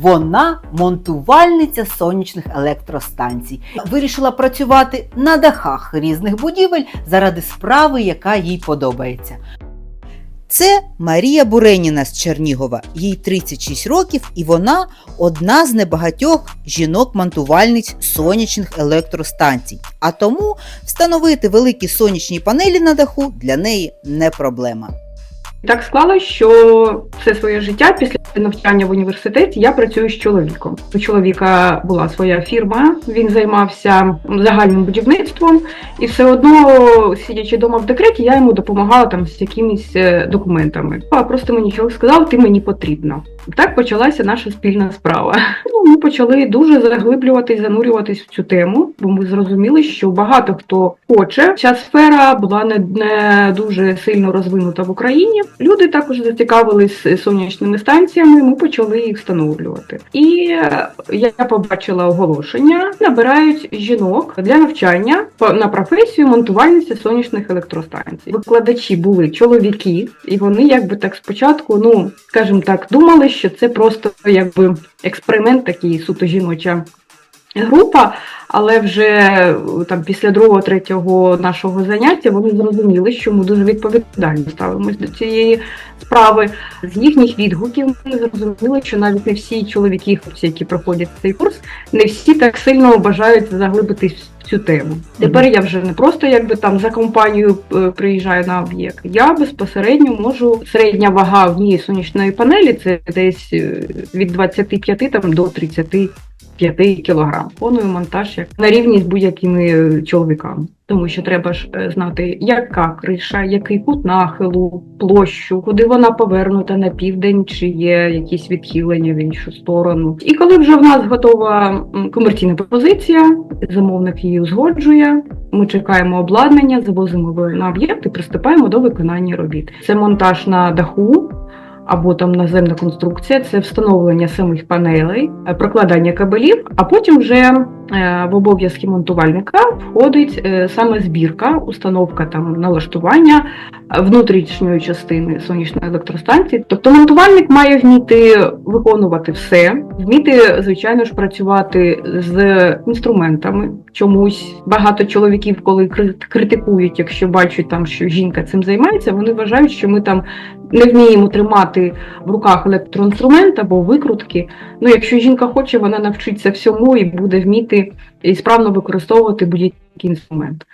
Вона монтувальниця сонячних електростанцій. Вирішила працювати на дахах різних будівель заради справи, яка їй подобається. Це Марія Буреніна з Чернігова. Їй 36 років, і вона одна з небагатьох жінок-монтувальниць сонячних електростанцій. А тому встановити великі сонячні панелі на даху для неї не проблема. Так склалось, що все своє життя після навчання в університеті я працюю з чоловіком. У чоловіка була своя фірма, він займався загальним будівництвом, і все одно, сидячи вдома в декреті, я йому допомагала там з якимись е, документами. А просто мені чоловік сказав, ти мені потрібна. Так почалася наша спільна справа. Ми почали дуже заглиблюватись, занурюватись в цю тему, бо ми зрозуміли, що багато хто хоче. Ця сфера була не, не дуже сильно розвинута в Україні. Люди також зацікавились сонячними станціями. Ми почали їх встановлювати. І е, я побачила оголошення: набирають жінок для навчання на професію монтувальниці сонячних електростанцій. Викладачі були чоловіки, і вони якби так спочатку, ну скажімо так, думали, що це просто якби експеримент такий суто жіноча група. Але вже там після другого, третього нашого заняття вони зрозуміли, що ми дуже відповідально ставимось до цієї справи. З їхніх відгуків ми зрозуміли, що навіть не всі чоловіки, хлопці, які проходять цей курс, не всі так сильно бажають заглибитись цю тему. Тепер я вже не просто якби там за компанію е, приїжджаю на об'єкт. Я безпосередньо можу середня вага однієї сонячної панелі це десь е, від 25 там до 30 5 кілограм. Виконую монтаж як на рівні з будь-якими чоловіками. Тому що треба ж е, знати, яка криша, який кут нахилу, площу, куди вона повернута на південь, чи є якісь відхилення в іншу сторону. І коли вже в нас готова комерційна пропозиція, замовник її узгоджує. Ми чекаємо обладнання, завозимо на об'єкт і приступаємо до виконання робіт. Це монтаж на даху, або там наземна конструкція, це встановлення самих панелей, е, прокладання кабелів, а потім вже е, в обов'язки монтувальника входить е, саме збірка, установка там налаштування внутрішньої частини сонячної електростанції. Тобто монтувальник має вміти виконувати все, вміти, звичайно ж, працювати з інструментами. Чомусь багато чоловіків, коли критикують, якщо бачать там, що жінка цим займається, вони вважають, що ми там не вміємо тримати в руках електроінструмент або викрутки. Ну, якщо жінка хоче, вона навчиться всьому і буде вміти і справно використовувати будь-який інструмент.